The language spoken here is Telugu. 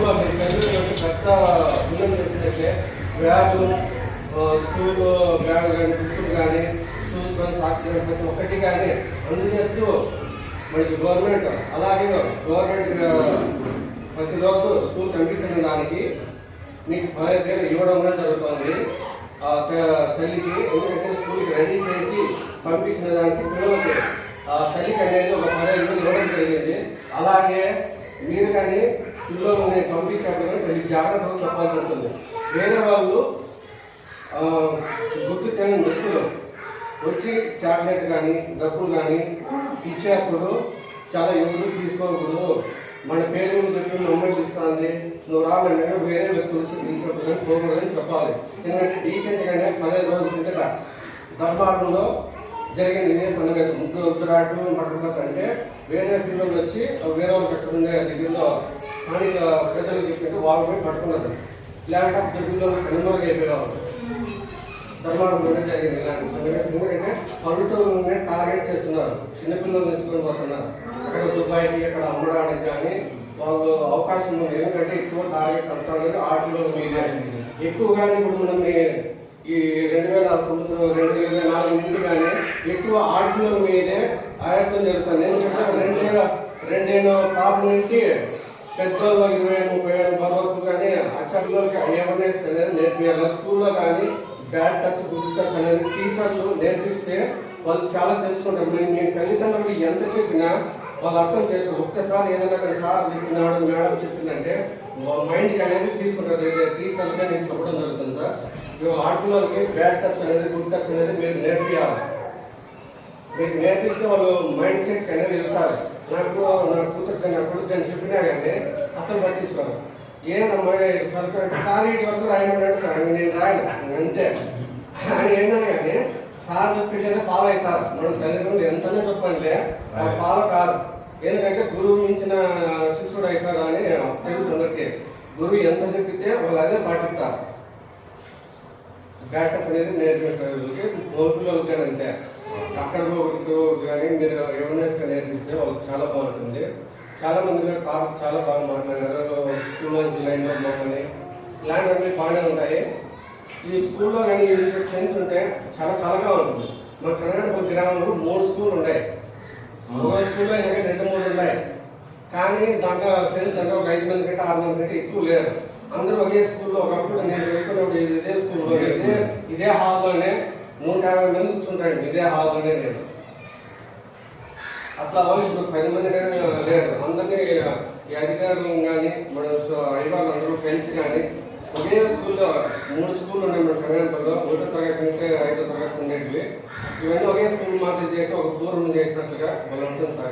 కూడా మీరు బ్యాగులు స్కూల్ బ్యాగులు కానీ బుక్స్ కానీ షూస్ కానీ సాక్స్ కానీ ఒక్కటి కానీ అందజేస్తూ మనకి గవర్నమెంట్ అలాగే గవర్నమెంట్ ప్రతి రోజు స్కూల్ కనిపించిన దానికి మీకు పదహైదు వేలు ఇవ్వడం కూడా తల్లికి ఎందుకంటే స్కూల్కి రెడీ చేసి పంపించిన దానికి పిల్లలకి తల్లికి అనేది ఒక పదహైదు వేలు అలాగే మీరు కానీ పిల్లలు నేను కానీ కొంచెం జాగ్రత్తగా చెప్పాల్సి ఉంటుంది. వేరే వాళ్ళు గుర్తు తెలియని వ్యక్తులు వచ్చి చాక్లెట్ కానీ డబ్బులు కానీ ఇచ్చేటప్పుడు చాలా ఎవరు తీసుకోకూడదు. మన పేరు మీద చెప్పి అమ్మాయి తీస్తుంది నువ్వు రావాలంటే వేరే వ్యక్తులు వచ్చి తీసుకుంటుందని పోకూడదని చెప్పాలి. ఎందుకంటే డీసెంట్గానే పదిహేను రోజుల కిందట ధర్మారంలో జరిగిన ఇదే సన్నివేశం. ముగ్గురు ఉత్తరాటు పట్టుకోత అంటే వేరే పిల్లలు వచ్చి వేరే వాళ్ళు పెట్టుకునే దగ్గరలో స్థానిక ప్రజలు చెప్పినట్టు వాళ్ళు పోయి పట్టుకున్నారు. లేకపోతే పిల్లలు కనుమరుగు అయిపోయేవాళ్ళు కూడా జరిగింది ఇలాంటి సన్నివేశం. ఎందుకంటే పల్లెటూరులోనే టార్గెట్ చేస్తున్నారు. చిన్నపిల్లలు ఎత్తుకొని పోతున్నారు. అక్కడ దుబాయ్కి అక్కడ అమ్మడానికి కానీ వాళ్ళు అవకాశం ఉంది. ఎందుకంటే ఎక్కువ టార్గెట్ అంతా లేదు. ఆటల మీదే ఎక్కువగానే ఇప్పుడు మనం ఈ- రెండు సంవత్సరం రెండు వేల నాలుగు నుండి కానీ ఎక్కువ ఆటల మీదే ఆయత్తం జరుగుతుంది. ఎందుకంటే రెండేళ్ళ రెండేళ్ళ కాపు నుండి పెద్దోళ్ళు ఇరవై ముప్పై ఏళ్ళ వరకు కానీ అచ్చపిల్లలకి అవేర్నెస్ అనేది నేర్పించాలి స్కూల్లో కానీ బ్యాడ్ టచ్ గుడ్ టచ్ అనేది టీచర్లు నేర్పిస్తే వాళ్ళు చాలా తెలుసుకుంటారు. నేను మీ తల్లిదండ్రులు ఎంత చెప్పినా వాళ్ళు అర్థం చేసుకోరు. ఒక్కసారి ఏదైనా కానీ సార్ చెప్పినాడు మేడం చెప్పిందంటే మైండ్కి అనేది తీసుకుంటారు. టీచర్గా నేను చెప్పడం జరుగుతుంది? సార్ మేము ఆడపిల్లలకి బ్యాడ్ టచ్ అనేది గుడ్ టచ్ అనేది మీరు నేర్పించాలి మీకు నేర్పిస్తే వాళ్ళు మైండ్ సెట్ అనేది వెళ్తారు. నాకు నా కూతురు నా కొడుకు అని చెప్పినా కానీ అసలు పట్టించుకోరు. ఏనమ్మా సార్ ఇటు వరకు రాయమన్నాడు సార్ నేను రాయను. అంతే. అని ఏంటని కానీ సార్ చెప్పిందే ఫాలో అవుతారు. మనం తల్లిదండ్రులు ఎంతనే వాళ్ళు ఫాలో కాదు ఎందుకంటే గురువు మించిన శిష్యుడు అవుతారు అని తెలుసు అందరికీ. గురువు ఎంత చెప్పితే వాళ్ళు అదే పాటిస్తారు. బ్యాకప్ అనేది నేర్పించారు వీళ్ళకి పిల్లలకి కానీ అంతే. అక్కడ ఒకరికి కానీ మీరు ఎవిడెన్స్ నేర్పిస్తే వాళ్ళకి చాలా బాగుంటుంది. చాలా మంది గారు కాదు చాలా బాగా మాట్లాడారు. స్టూడెంట్స్ లైన్లో లైన్లో పోమని ఇలాంటివన్నీ బాగానే ఉంటాయి. ఈ స్కూల్లో కానీ స్ట్రెంత్ ఉంటే చాలా కలగా ఉంటుంది. మా కర్ణాటక గ్రామంలో మూడు స్కూల్ ఉన్నాయి ఒక స్కూల్లో ఇంకా రెండు మూడు ఉన్నాయి కానీ దాంట్లో స్ట్రెంత్ అంటే ఒక ఐదు మంది కంటే ఆరు మంది కంటే ఎక్కువ లేరు. అందరూ ఒకే స్కూల్లో ఒకప్పుడు నేను చదువుకున్నప్పుడు ఇదే స్కూల్లో ఇదే ఇదే హాల్లోనే నూట యాభై మంది కూర్చుంటాడు ఇదే హాల్లోనే నేను. అట్లా వాళ్ళు ఇప్పుడు పది మంది కానీ లేరు. అందరినీ ఈ అధికారులు కానీ మన అధికారులు అందరూ కలిసి కానీ ఒకే స్కూల్లో మూడు స్కూళ్ళు ఉన్నాయి మన కళ్యాణపల్లిలో ఒకటో తరగతి నుండి ఐదో తరగతి ఉండేటివి. ఇవన్నీ ఒకే స్కూల్ మాత్రం చేసి ఒక దూరం చేసినట్లుగా వాళ్ళు ఉంటుంది సార్.